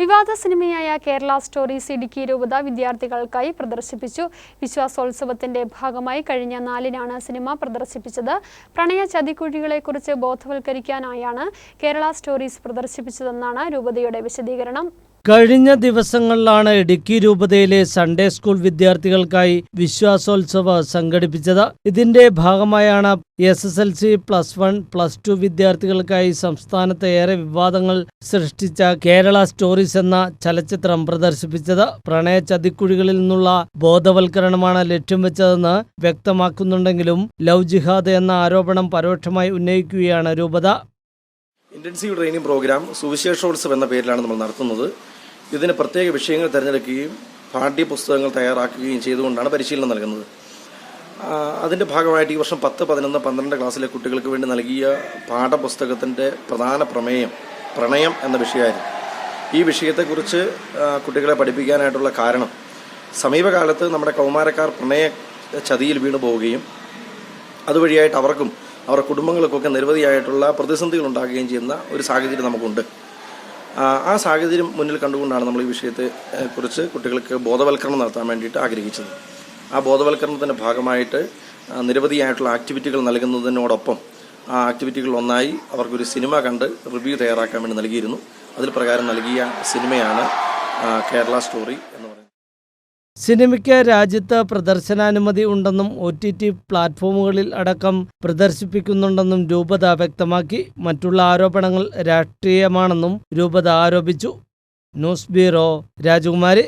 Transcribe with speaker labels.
Speaker 1: വിവാദ സിനിമയായ കേരള സ്റ്റോറീസ് ഇടുക്കി രൂപത വിദ്യാർത്ഥികൾക്കായി പ്രദർശിപ്പിച്ചു. വിശ്വാസോത്സവത്തിന്റെ ഭാഗമായി കഴിഞ്ഞ നാലിനാണ് സിനിമ പ്രദർശിപ്പിച്ചത്. പ്രണയ ചതിക്കുഴികളെക്കുറിച്ച് ബോധവൽക്കരിക്കാനായാണ് കേരള സ്റ്റോറീസ് പ്രദർശിപ്പിച്ചതെന്നാണ് രൂപതയുടെ വിശദീകരണം.
Speaker 2: കഴിഞ്ഞ ദിവസങ്ങളിലാണ് ഇടുക്കി രൂപതയിലെ സൺഡേ സ്കൂൾ വിദ്യാർത്ഥികൾക്കായി വിശ്വാസോത്സവ സംഘടിപ്പിച്ചത്. ഇതിന്റെ ഭാഗമായാണ് S S L C plus one plus two വിദ്യാർത്ഥികൾക്കായി സംസ്ഥാനത്ത് ഏറെ വിവാദങ്ങൾ സൃഷ്ടിച്ച കേരള സ്റ്റോറീസ് എന്ന ചലച്ചിത്രം പ്രദർശിപ്പിച്ചത്. പ്രണയ ചതിക്കുഴികളിൽ നിന്നുള്ള ബോധവൽക്കരണമാണ് ലക്ഷ്യം വെച്ചതെന്ന് വ്യക്തമാക്കുന്നുണ്ടെങ്കിലും ലവ് ജിഹാദ് എന്ന ആരോപണം പരോക്ഷമായി ഉന്നയിക്കുകയാണ് രൂപത.
Speaker 3: ഇന്റൻസീവ് ട്രെയിനിങ് പ്രോഗ്രാം സുവിശേഷോത്സവം എന്ന പേരിലാണ് നമ്മൾ നടത്തുന്നത്. ഇതിന് പ്രത്യേക വിഷയങ്ങൾ തിരഞ്ഞെടുക്കുകയും പാഠ്യപുസ്തകങ്ങൾ തയ്യാറാക്കുകയും ചെയ്തുകൊണ്ടാണ് പരിശീലനം നൽകുന്നത്. അതിന്റെ ഭാഗമായിട്ട് ഈ വർഷം പത്ത് പതിനൊന്ന് പന്ത്രണ്ട് ക്ലാസ്സിലെ കുട്ടികൾക്ക് വേണ്ടി നൽകിയ പാഠപുസ്തകത്തിന്റെ പ്രധാന പ്രമേയം പ്രണയം എന്ന വിഷയമായിരുന്നു. ഈ വിഷയത്തെക്കുറിച്ച് കുട്ടികളെ പഠിപ്പിക്കാനായിട്ടുള്ള കാരണം സമീപകാലത്ത് നമ്മുടെ കൗമാരക്കാർ പ്രണയ ചതിയിൽ വീണു പോവുകയും അതുവഴിയായിട്ട് അവർക്കും അവരുടെ കുടുംബങ്ങൾക്കൊക്കെ നിരവധിയായിട്ടുള്ള പ്രതിസന്ധികൾ ഉണ്ടാകുകയും ചെയ്യുന്ന ഒരു സാഹചര്യം നമുക്കുണ്ട്. ആ, സാഹചര്യം മുന്നിൽ കണ്ടുകൊണ്ടാണ് നമ്മൾ ഈ വിഷയത്തെ കുറിച്ച് കുട്ടികൾക്ക് ബോധവൽക്കരണം നടത്താൻ വേണ്ടിയിട്ട് ആഗ്രഹിച്ചത്. ആ ബോധവൽക്കരണത്തിന്റെ ഭാഗമായിട്ട് നിരവധിയായിട്ടുള്ള ആക്ടിവിറ്റികൾ നൽകുന്നതിനോടൊപ്പം ആ ആക്ടിവിറ്റികൾ ഒന്നായി അവർക്കൊരു സിനിമ കണ്ട് റിവ്യൂ തയ്യാറാക്കാൻ വേണ്ടി നൽകിയിരുന്നു. അതിൽ പ്രകാരം നൽകിയ സിനിമയാണ് കേരള സ്റ്റോറി എന്ന് പറയുന്നത്.
Speaker 2: സിനിമയ്ക്ക് രാജ്യത്ത് പ്രദർശനാനുമതി ഉണ്ടെന്നും ഒ ടി ടി പ്ലാറ്റ്ഫോമുകളിൽ അടക്കം പ്രദർശിപ്പിക്കുന്നുണ്ടെന്നും രൂപത വ്യക്തമാക്കി. മറ്റുള്ള ആരോപണങ്ങൾ രാഷ്ട്രീയമാണെന്നും രൂപത ആരോപിച്ചു. ന്യൂസ് ബ്യൂറോ രാജകുമാരി.